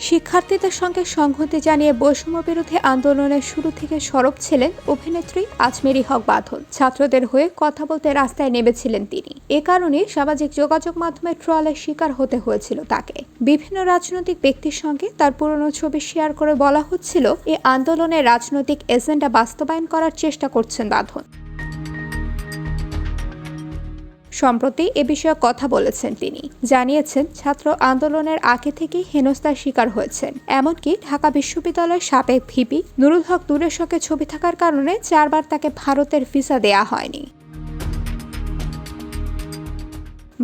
শিক্ষার্থীদের সঙ্গে সংহতি জানিয়ে বৈষম্য বিরোধী আন্দোলনের শুরু থেকে সরব ছিলেন অভিনেত্রী আজমেরি হক বাঁধন ছাত্রদের হয়ে কথা বলতে রাস্তায় নেমেছিলেন তিনি। এ কারণে সামাজিক যোগাযোগ মাধ্যমে ট্রলের শিকার হতে হয়েছিল তাকে। বিভিন্ন রাজনৈতিক ব্যক্তির সঙ্গে তার পুরনো ছবি শেয়ার করে বলা হচ্ছিল এই আন্দোলনের রাজনৈতিক এজেন্ডা বাস্তবায়ন করার চেষ্টা করছেন বাঁধন সম্প্রতি এ বিষয়ে কথা বলেছেন তিনি। জানিয়েছেন, ছাত্র আন্দোলনের আগে থেকেই হেনস্থার শিকার হয়েছেন। এমনকি ঢাকা বিশ্ববিদ্যালয়ের সাবেক ভিপি নুরুল হক দূরের সঙ্গে ছবি থাকার কারণে চারবার তাকে ভারতের ভিসা দেয়া হয়নি।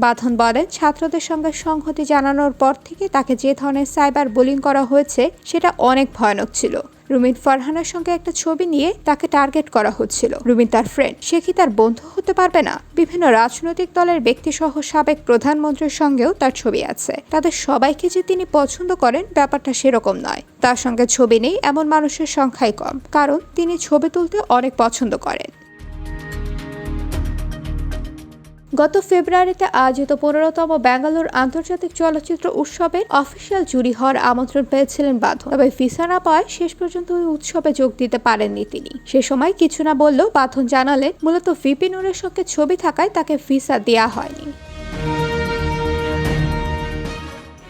বাঁধন বলেন, ছাত্রদের সঙ্গে সংহতি জানানোর পর থেকে তাকে যে ধরনের সাইবার বুলিং করা হয়েছে, সেটা অনেক ভয়ানক ছিল। রুমিন ফারহানার সঙ্গে একটা ছবি নিয়ে তাকে টার্গেট করা হচ্ছিল। রুমিন তার ফ্রেন্ড সে কি তার বন্ধু হতে পারবে না? বিভিন্ন রাজনৈতিক দলের ব্যক্তি সহ সাবেক প্রধানমন্ত্রীর সঙ্গেও তার ছবি আছে। তাদের সবাইকে যে তিনি পছন্দ করেন ব্যাপারটা সেরকম নয়। তার সঙ্গে ছবি নেই, এমন মানুষের সংখ্যাই কম। কারণ তিনি ছবি তুলতে অনেক পছন্দ করেন। গত ফেব্রুয়ারিতে আয়োজিত পনেরোতম ব্যাঙ্গালোর আন্তর্জাতিক চলচ্চিত্র উৎসবের অফিসিয়াল জুরি হওয়ার আমন্ত্রণ পেয়েছিলেন বাঁধন। তবে ভিসা না পাওয়ায় শেষ পর্যন্ত ওই উৎসবে যোগ দিতে পারেননি তিনি। সে সময় কিছু না বললেও বাঁধন জানালেন, মূলত ভিপি নুরের সঙ্গে ছবি থাকায় তাকে ভিসা দেওয়া হয়নি।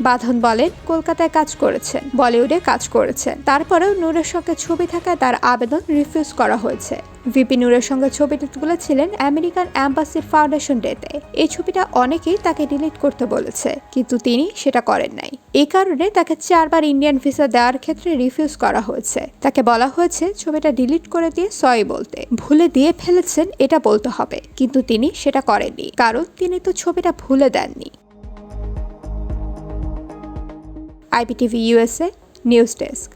বাঁধন বলেন, কলকাতায় কাজ করেছেন, বলিউডে কাজ করেছেন। তারপরেও নূরের সঙ্গে ছবি থাকায় তার আবেদন রিফিউজ করা হয়েছে। ভিপি নূরের সঙ্গে ছবিটি তুলেছিলেন আমেরিকান অ্যাম্বাসির ফাউন্ডেশন ডেতে। এই ছবিটা অনেকেই তাকে ডিলিট করতে বলেছে, কিন্তু তিনি সেটা করেন নাই। এই কারণে তাকে চারবার ইন্ডিয়ান ভিসা দেওয়ার ক্ষেত্রে রিফিউজ করা হয়েছে। তাকে বলা হয়েছে, ছবিটা ডিলিট করে দিয়ে সরি বলতে। ভুলে দিয়ে ফেলেছেন, এটা বলতে হবে, কিন্তু তিনি সেটা করেননি। কারণ তিনি তো ছবিটা ভুলে দেননি। IBTV USA news desk